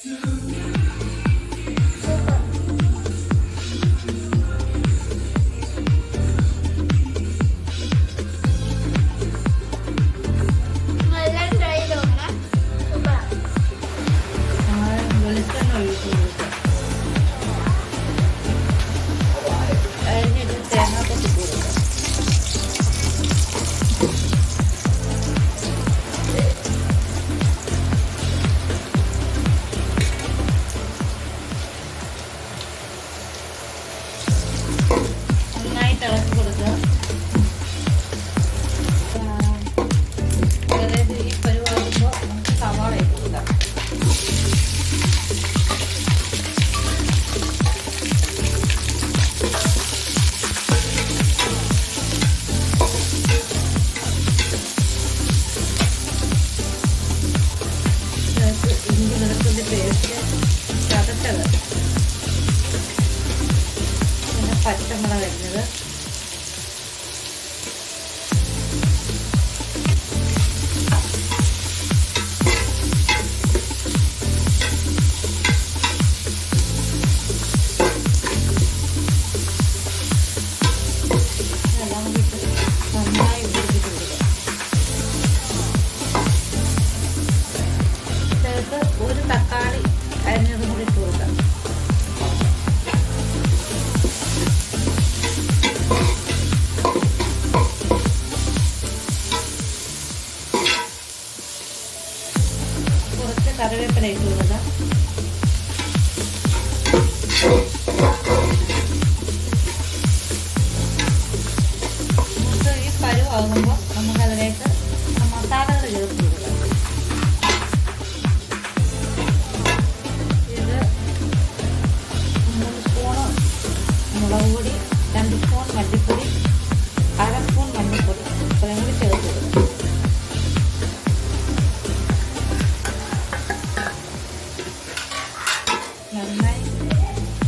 to പച്ചമുളക് ഇട്ട് നമുക്ക് ഈ പരുവാകുമ്പോൾ നമുക്കതിലേക്ക് മസാലകൾ ചേർത്ത് കൊടുക്കാം. നന്നായി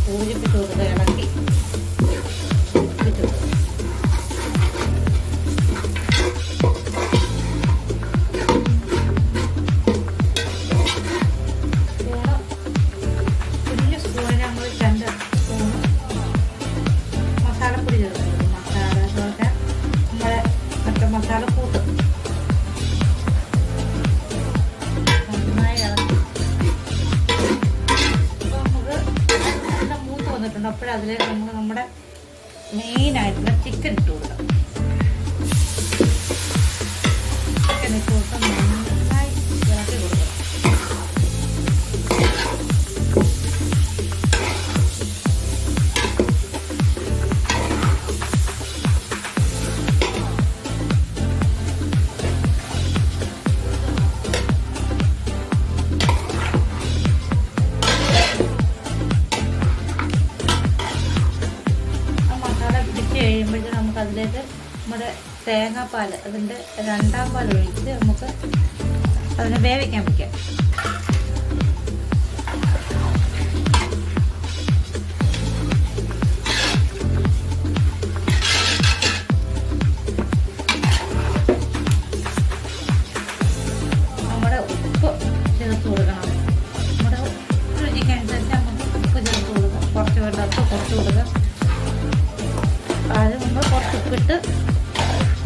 യോജിപ്പിച്ച് കൊടുത്ത് ഇളക്കി. വന്നിട്ടുണ്ട് നമ്മൾ നമ്മുടെ മെയിനായിട്ടുള്ള ചിക്കൻ ഇട്ട് കൊടുക്കാം. നമ്മുടെ തേങ്ങാപ്പാൽ അതിന്റെ രണ്ടാം പാൽ ഒഴിച്ചിട്ട് നമുക്ക് അതിനെ വേവിക്കാൻ വയ്ക്കാം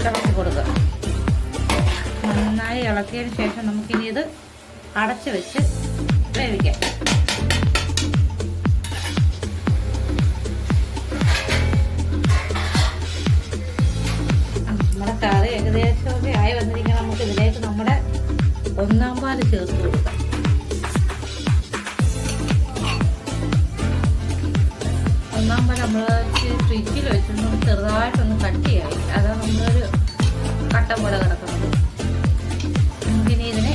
ഇളക്കി കൊടുക്കുക. നന്നായി ഇളക്കിയതിന് ശേഷം നമുക്കിനി ഇത് അടച്ച് വെച്ച് വേവിക്കാം. നമ്മുടെ കറി ഏകദേശമൊക്കെ ആയി വന്നിരിക്കണം. നമുക്ക് ഇതിലേക്ക് നമ്മുടെ ഒന്നാം പാൽ ചേർത്ത് കൊടുക്കാം. ഒന്നാം പാൽ നമ്മൾ ഫ്രിഡ്ജിൽ വെച്ചിട്ട് ചെറുതായിട്ടൊന്ന് കട്ടിയായി. കട്ട പോലെ കിടക്കുന്നത് പിന്നെ ഇതിനെ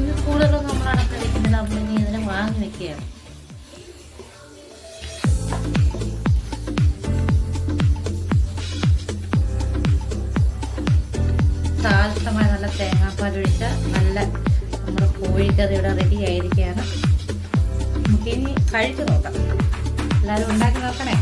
ഇത് കൂടുതലൊന്നും നമ്മൾ അടക്കം വെക്കുന്നില്ല നമ്മളിനി ഇതിനെ വാങ്ങി വെക്കുകയാണ്. സാൽസമായ നല്ല തേങ്ങാപ്പാലൊഴിച്ച നല്ല നമ്മുടെ കോഴിക്കറി ഇവിടെ റെഡി ആയിരിക്കുകയാണ്. നമുക്കിനി കഴിച്ചു നോക്കാം. എല്ലാവരും ഉണ്ടാക്കി നോക്കണേ.